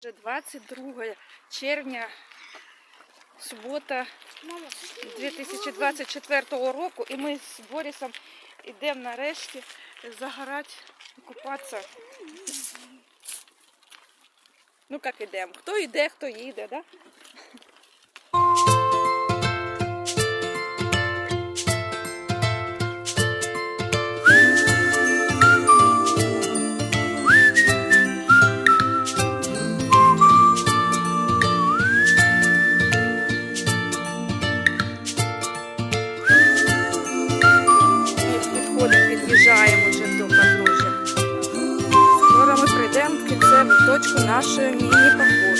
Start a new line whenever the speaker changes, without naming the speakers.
Вже 22 червня, субота 2024 року, і ми з Борисом йдемо нарешті загорати купатися. Ну як йдемо? Хто йде, хто їде, да? Під'їжджаємо вже до подножжя. Скоро ми прийдемо в кінцеву точку нашої міні-походу.